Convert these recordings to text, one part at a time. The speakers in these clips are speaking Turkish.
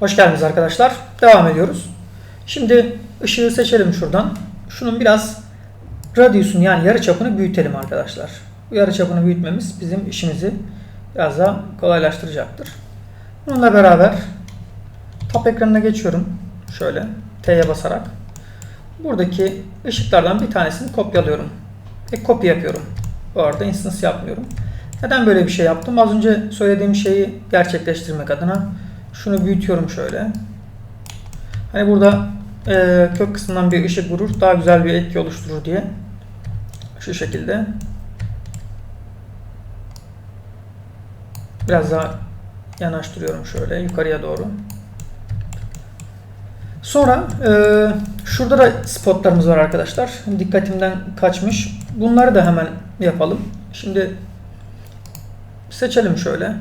Hoş geldiniz arkadaşlar. Devam ediyoruz. Şimdi ışığı seçelim şuradan. Şunun biraz radyusunu yani yarıçapını büyütelim arkadaşlar. Bu yarıçapını büyütmemiz bizim işimizi biraz daha kolaylaştıracaktır. Bununla beraber top ekranına geçiyorum. Şöyle T'ye basarak. Buradaki ışıklardan bir tanesini kopyalıyorum. Ve kopya yapıyorum. Bu arada instance yapmıyorum. Neden böyle bir şey yaptım? Az önce söylediğim şeyi gerçekleştirmek adına şunu büyütüyorum şöyle. Hani burada e, kök kısmından bir ışık vurur. Daha güzel bir etki oluşturur diye. Şu şekilde. Biraz daha yanaştırıyorum şöyle yukarıya doğru. Sonra e, şurada da spotlarımız var arkadaşlar. Dikkatimden kaçmış. Bunları da hemen yapalım. Şimdi seçelim şöyle.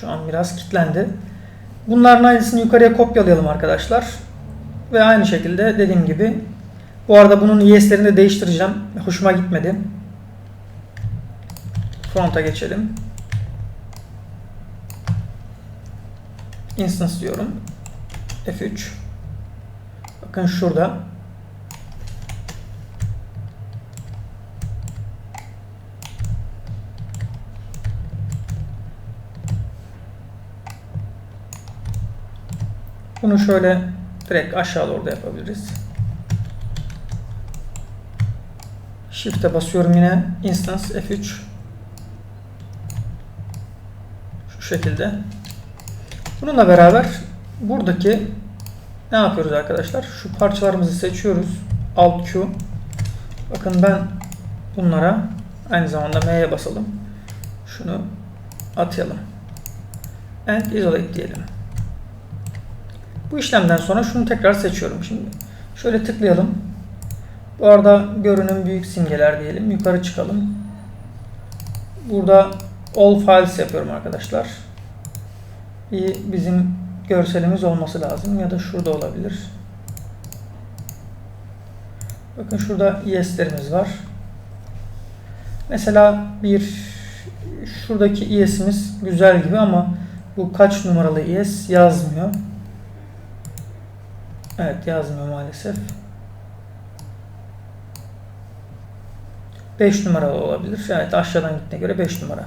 Şu an biraz kilitlendi. Bunların aynısını yukarıya kopyalayalım arkadaşlar. Ve aynı şekilde dediğim gibi bu arada bunun yes'lerini de değiştireceğim. Hoşuma gitmedi. Front'a geçelim. Instance diyorum. F3. Bakın şurada. Bunu şöyle direkt aşağı doğru da yapabiliriz. Shift'e basıyorum yine. Instance F3. Şu şekilde. Bununla beraber buradaki ne yapıyoruz arkadaşlar? Şu parçalarımızı seçiyoruz. Alt Q. Bakın ben bunlara aynı zamanda M'ye basalım. Şunu atayalım. And isolate diyelim. Bu işlemden sonra şunu tekrar seçiyorum. Şimdi şöyle tıklayalım. Bu arada görünüm büyük simgeler diyelim. Yukarı çıkalım. Burada all files yapıyorum arkadaşlar. Bir bizim görselimiz olması lazım ya da şurada olabilir. Bakın şurada yes'lerimiz var. Mesela bir şuradaki yes'imiz güzel gibi ama bu kaç numaralı yes yazmıyor. Evet yazmıyor maalesef. 5 numara olabilir. Evet aşağıdan gittiğine göre 5 numara.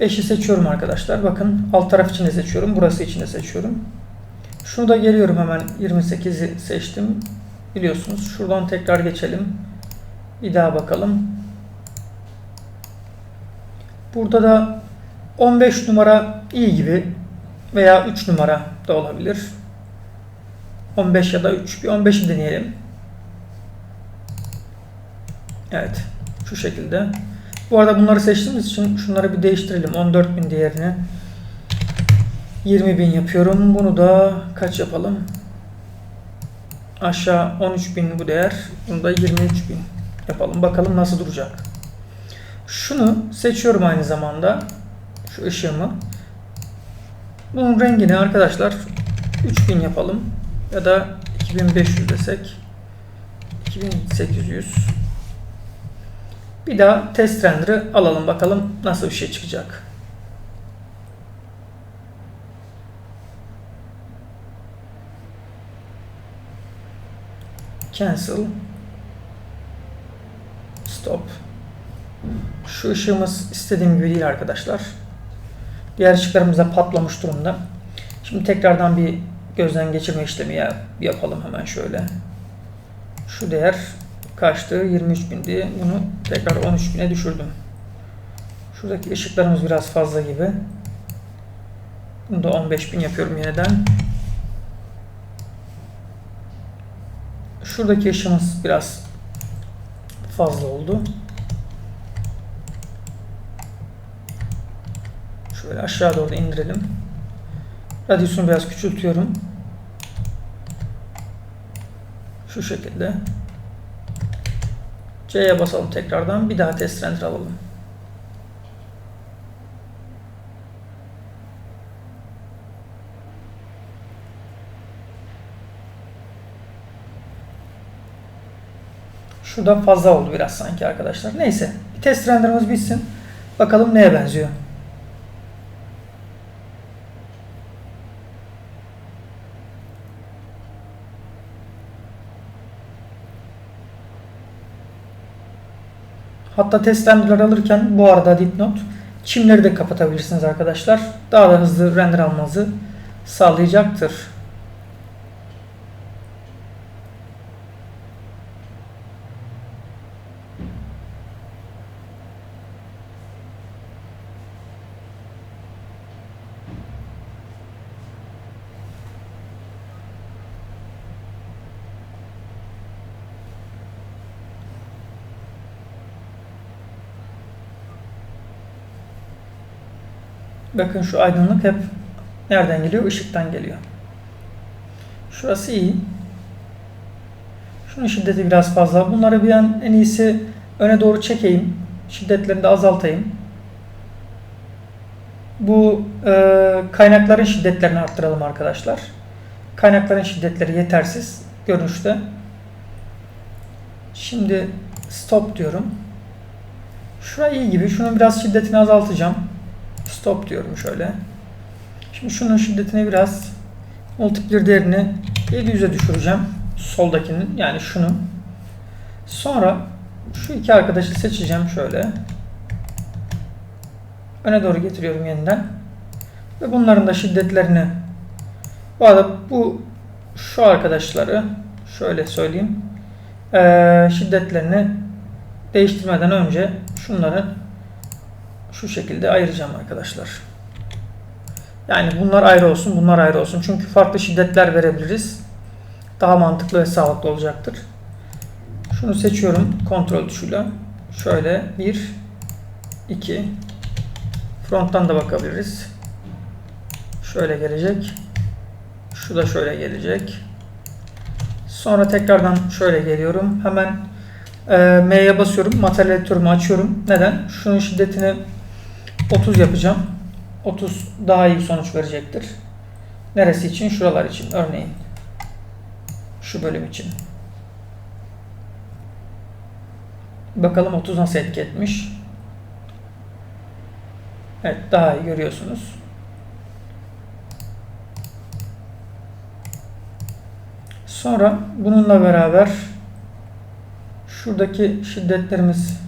5'i seçiyorum arkadaşlar. Bakın alt taraf için de seçiyorum. Burası için de seçiyorum. Şunu da geliyorum hemen 28'i seçtim. Biliyorsunuz. Şuradan tekrar geçelim. Bir daha bakalım. Burada da 15 numara iyi gibi veya 3 numara da olabilir. 15 ya da 3. Bir 15'i deneyelim. Evet. Şu şekilde. Bu arada bunları seçtiğimiz için şunları bir değiştirelim. 14.000 değerini 20.000 yapıyorum. Bunu da kaç yapalım? Aşağı 13.000 bu değer. Bunu da 23.000 yapalım. Bakalım nasıl duracak. Şunu seçiyorum aynı zamanda. Şu ışığımı. Bunun rengini arkadaşlar 3000 yapalım. Ya da 2500 desek. 2800 bir daha test render'ı alalım bakalım nasıl bir şey çıkacak. Cancel. Stop. Şu ışığımız istediğim gibi değil arkadaşlar. Diğer ışıklarımız da patlamış durumda. Şimdi tekrardan bir gözden geçirme işlemi yapalım hemen şöyle. Şu değer kaçtı? 23 bindi. Bunu tekrar 13 bine düşürdüm. Şuradaki ışıklarımız biraz fazla gibi. Bunu da 15 bin yapıyorum yeniden. Şuradaki ışığımız biraz fazla oldu. Şöyle aşağı doğru indirelim. Radyusunu biraz küçültüyorum. Şu şekilde. C'ye basalım tekrardan. Bir daha test render alalım. Şurada fazla oldu biraz sanki arkadaşlar. Neyse. Test renderımız bitsin. Bakalım neye benziyor. Hatta testlendirler alırken bu arada dipnot çimleri de kapatabilirsiniz arkadaşlar. Daha da hızlı render almanızı sağlayacaktır. Bakın şu aydınlık hep nereden geliyor? Işıktan geliyor. Şurası iyi. Şunun şiddeti biraz fazla. Bunları bir an en iyisi öne doğru çekeyim. Şiddetlerini de azaltayım. Bu e, kaynakların şiddetlerini arttıralım arkadaşlar. Kaynakların şiddetleri yetersiz görünüşte. Şimdi stop diyorum. Şura iyi gibi. Şunun biraz şiddetini azaltacağım. Stop diyorum şöyle. Şimdi şunun şiddetini biraz multiplier değerini 700'e düşüreceğim. Soldakinin yani şunun. Sonra şu iki arkadaşı seçeceğim şöyle. Öne doğru getiriyorum yeniden. Ve bunların da şiddetlerini bu arada bu şu arkadaşları şöyle söyleyeyim. Ee, şiddetlerini değiştirmeden önce şunları şu şekilde ayıracağım arkadaşlar. Yani bunlar ayrı olsun, bunlar ayrı olsun. Çünkü farklı şiddetler verebiliriz. Daha mantıklı ve sağlıklı olacaktır. Şunu seçiyorum kontrol tuşuyla. Şöyle 1 2 Fronttan da bakabiliriz. Şöyle gelecek. Şu da şöyle gelecek. Sonra tekrardan şöyle geliyorum. Hemen e, M'ye basıyorum. Materyal editörümü açıyorum. Neden? Şunun şiddetini 30 yapacağım. 30 daha iyi sonuç verecektir. Neresi için? Şuralar için. Örneğin. Şu bölüm için. Bakalım 30 nasıl etki etmiş. Evet daha iyi görüyorsunuz. Sonra bununla beraber şuradaki şiddetlerimiz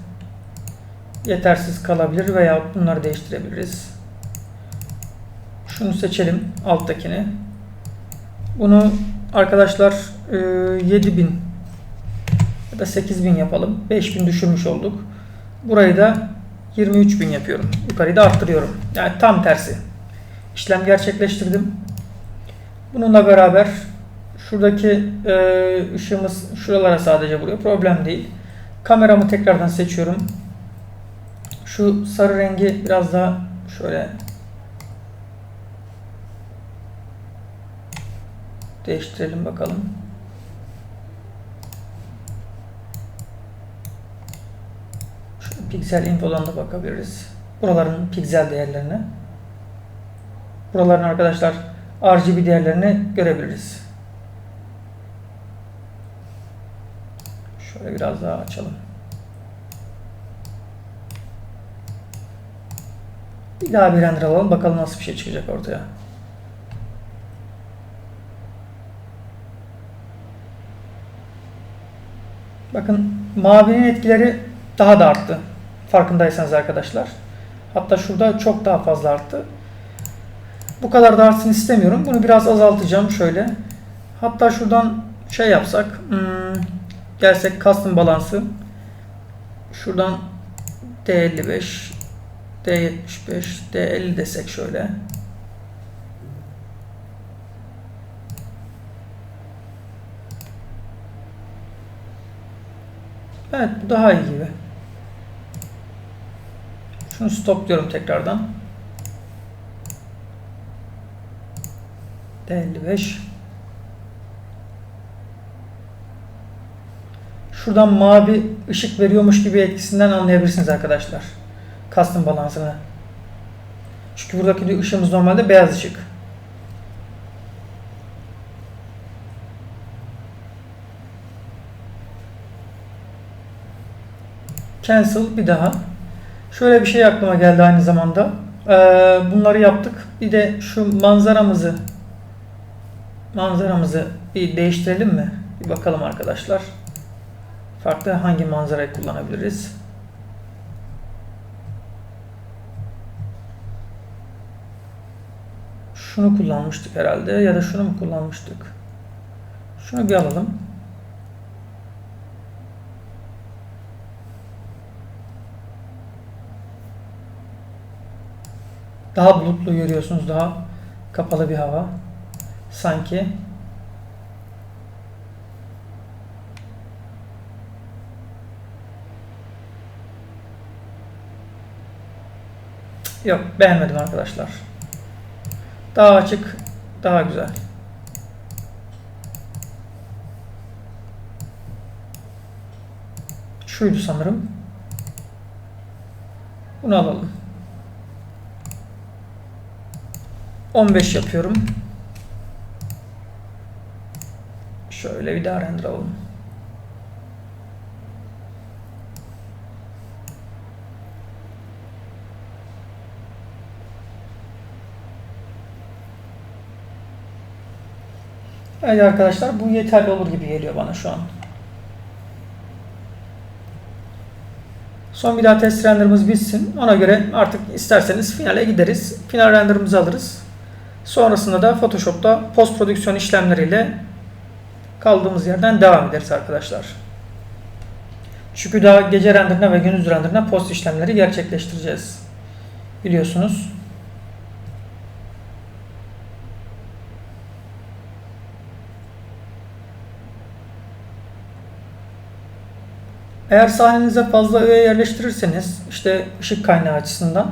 yetersiz kalabilir veya bunları değiştirebiliriz. Şunu seçelim alttakini. Bunu arkadaşlar 7000 e, ya da 8000 yapalım. 5000 düşürmüş olduk. Burayı da 23.000 yapıyorum. Yukarıyı da arttırıyorum. Yani tam tersi. İşlem gerçekleştirdim. Bununla beraber şuradaki e, ışığımız şuralara sadece vuruyor. Problem değil. Kameramı tekrardan seçiyorum. Şu sarı rengi biraz daha şöyle değiştirelim bakalım. Şu piksel infodan da bakabiliriz. Buraların piksel değerlerine. Buraların arkadaşlar RGB değerlerini görebiliriz. Şöyle biraz daha açalım. Bir daha bir render alalım. Bakalım nasıl bir şey çıkacak ortaya. Bakın mavinin etkileri daha da arttı. Farkındaysanız arkadaşlar. Hatta şurada çok daha fazla arttı. Bu kadar da artsın istemiyorum. Bunu biraz azaltacağım şöyle. Hatta şuradan şey yapsak. Hmm, gelsek custom balansı. Şuradan D55 D75 D50 desek şöyle. Evet bu daha iyi gibi. Şunu stop diyorum tekrardan. D55 Şuradan mavi ışık veriyormuş gibi etkisinden anlayabilirsiniz arkadaşlar. Custom balansını. Çünkü buradaki ışığımız normalde beyaz ışık. Cancel bir daha. Şöyle bir şey aklıma geldi aynı zamanda. Ee, bunları yaptık. Bir de şu manzaramızı manzaramızı bir değiştirelim mi? Bir bakalım arkadaşlar. Farklı hangi manzarayı kullanabiliriz? Şunu kullanmıştık herhalde ya da şunu mu kullanmıştık? Şunu bir alalım. Daha bulutlu görüyorsunuz. Daha kapalı bir hava. Sanki. Yok beğenmedim arkadaşlar. Daha açık, daha güzel. Şuydu sanırım. Bunu alalım. 15 yapıyorum. Şöyle bir daha render alalım. Evet arkadaşlar bu yeterli olur gibi geliyor bana şu an. Son bir daha test renderımız bitsin. Ona göre artık isterseniz finale gideriz. Final renderımızı alırız. Sonrasında da Photoshop'ta post prodüksiyon işlemleriyle kaldığımız yerden devam ederiz arkadaşlar. Çünkü daha gece renderine ve gündüz renderine post işlemleri gerçekleştireceğiz. Biliyorsunuz. Eğer sahnenize fazla öğe yerleştirirseniz işte ışık kaynağı açısından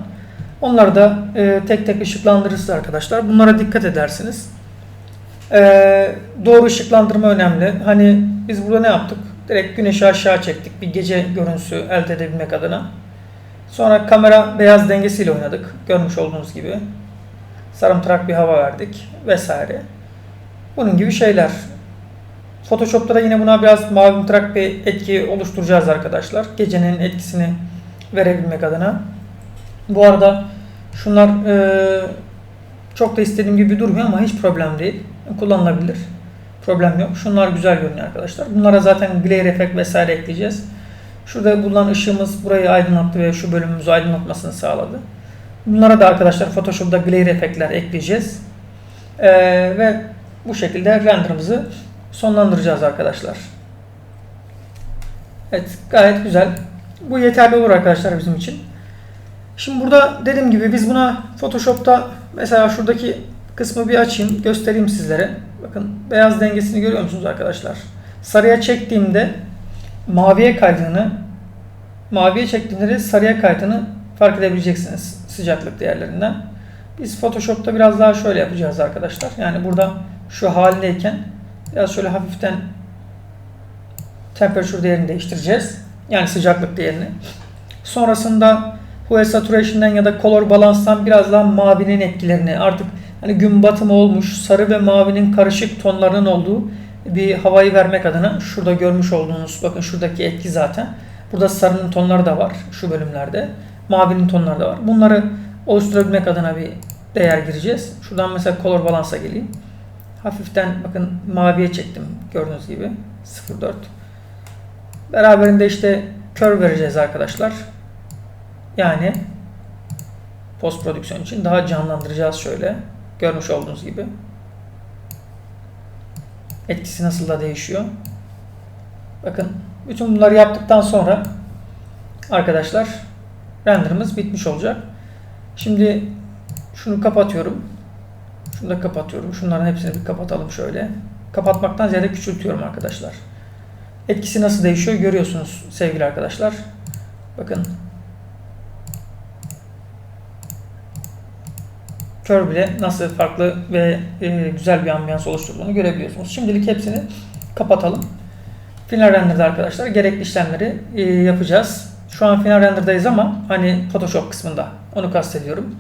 onları da e, tek tek ışıklandırırsınız arkadaşlar. Bunlara dikkat edersiniz. E, doğru ışıklandırma önemli. Hani biz burada ne yaptık? Direkt güneşi aşağı çektik. Bir gece görüntüsü elde edebilmek adına. Sonra kamera beyaz dengesiyle oynadık. Görmüş olduğunuz gibi. Sarımtırak bir hava verdik vesaire. Bunun gibi şeyler. Photoshop'ta da yine buna biraz mavi trak bir etki oluşturacağız arkadaşlar. Gecenin etkisini verebilmek adına. Bu arada şunlar e, çok da istediğim gibi durmuyor ama hiç problem değil. Kullanılabilir. Problem yok. Şunlar güzel görünüyor arkadaşlar. Bunlara zaten glare efekt vesaire ekleyeceğiz. Şurada bulunan ışığımız burayı aydınlattı ve şu bölümümüzü aydınlatmasını sağladı. Bunlara da arkadaşlar Photoshop'ta glare efektler ekleyeceğiz. Ee, ve bu şekilde renderımızı sonlandıracağız arkadaşlar. Evet gayet güzel. Bu yeterli olur arkadaşlar bizim için. Şimdi burada dediğim gibi biz buna Photoshop'ta mesela şuradaki kısmı bir açayım göstereyim sizlere. Bakın beyaz dengesini görüyor musunuz arkadaşlar? Sarıya çektiğimde maviye kaydığını maviye çektiğimde de sarıya kaydığını fark edebileceksiniz sıcaklık değerlerinden. Biz Photoshop'ta biraz daha şöyle yapacağız arkadaşlar. Yani burada şu halindeyken biraz şöyle hafiften temperature değerini değiştireceğiz. Yani sıcaklık değerini. Sonrasında Hue Saturation'dan ya da Color Balance'dan biraz daha mavinin etkilerini artık hani gün batımı olmuş sarı ve mavinin karışık tonlarının olduğu bir havayı vermek adına şurada görmüş olduğunuz bakın şuradaki etki zaten. Burada sarının tonları da var şu bölümlerde. Mavinin tonları da var. Bunları oluşturabilmek adına bir değer gireceğiz. Şuradan mesela Color Balance'a geleyim. Hafiften bakın maviye çektim gördüğünüz gibi 0.4. Beraberinde işte kör vereceğiz arkadaşlar. Yani post prodüksiyon için daha canlandıracağız şöyle. Görmüş olduğunuz gibi. Etkisi nasıl da değişiyor. Bakın bütün bunları yaptıktan sonra arkadaşlar renderımız bitmiş olacak. Şimdi şunu kapatıyorum. Şunu da kapatıyorum. Şunların hepsini bir kapatalım şöyle. Kapatmaktan ziyade küçültüyorum arkadaşlar. Etkisi nasıl değişiyor görüyorsunuz sevgili arkadaşlar. Bakın kör bile nasıl farklı ve e, güzel bir ambiyans oluşturduğunu görebiliyorsunuz. Şimdilik hepsini kapatalım. Final render'da arkadaşlar gerekli işlemleri e, yapacağız. Şu an final render'dayız ama hani Photoshop kısmında onu kastediyorum.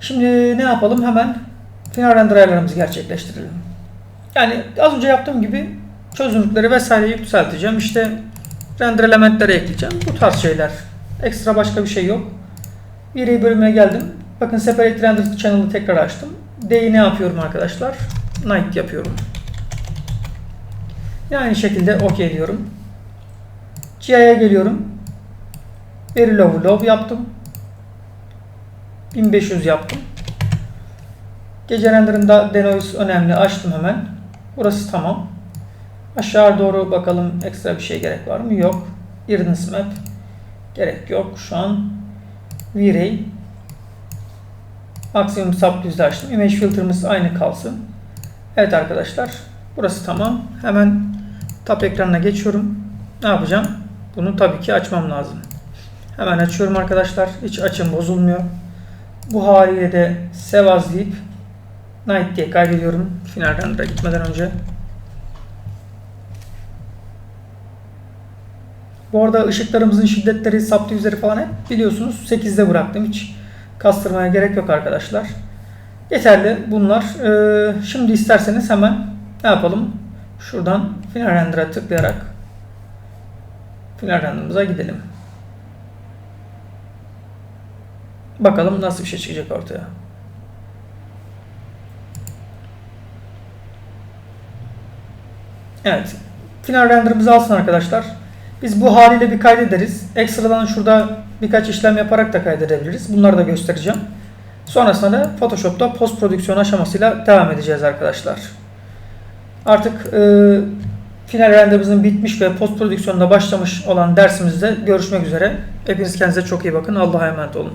Şimdi ne yapalım? Hemen final render ayarlarımızı gerçekleştirelim. Yani az önce yaptığım gibi çözünürlükleri vesaire yükselteceğim. İşte render elementleri ekleyeceğim. Bu tarz şeyler. Ekstra başka bir şey yok. Veri bölümüne geldim. Bakın Separate Render Channel'ı tekrar açtım. D'yi ne yapıyorum arkadaşlar? Night yapıyorum. Yani aynı şekilde OK diyorum. GI'ye geliyorum. Veri Low Low yaptım. 1500 yaptım. Gece renderında denoise önemli. Açtım hemen. Burası tamam. Aşağı doğru bakalım ekstra bir şey gerek var mı? Yok. Iridance Map. Gerek yok. Şu an V-Ray. Maksimum subdivide açtım. Image filtremiz aynı kalsın. Evet arkadaşlar. Burası tamam. Hemen top ekranına geçiyorum. Ne yapacağım? Bunu tabii ki açmam lazım. Hemen açıyorum arkadaşlar. Hiç açım bozulmuyor. Bu haliyle de save as deyip night diye kaydediyorum. Final render'a gitmeden önce. Bu arada ışıklarımızın şiddetleri, subdivize'leri falan hep biliyorsunuz 8'de bıraktım. Hiç kastırmaya gerek yok arkadaşlar. Yeterli bunlar. Ee, şimdi isterseniz hemen ne yapalım? Şuradan final render'a tıklayarak final render'ımıza gidelim. Bakalım nasıl bir şey çıkacak ortaya. Evet. Final render'ımızı alsın arkadaşlar. Biz bu haliyle bir kaydederiz. Ekstradan şurada birkaç işlem yaparak da kaydedebiliriz. Bunları da göstereceğim. Sonrasında da Photoshop'ta post prodüksiyon aşamasıyla devam edeceğiz arkadaşlar. Artık e, final renderimizin bitmiş ve post prodüksiyonda başlamış olan dersimizde görüşmek üzere. Hepiniz kendinize çok iyi bakın. Allah'a emanet olun.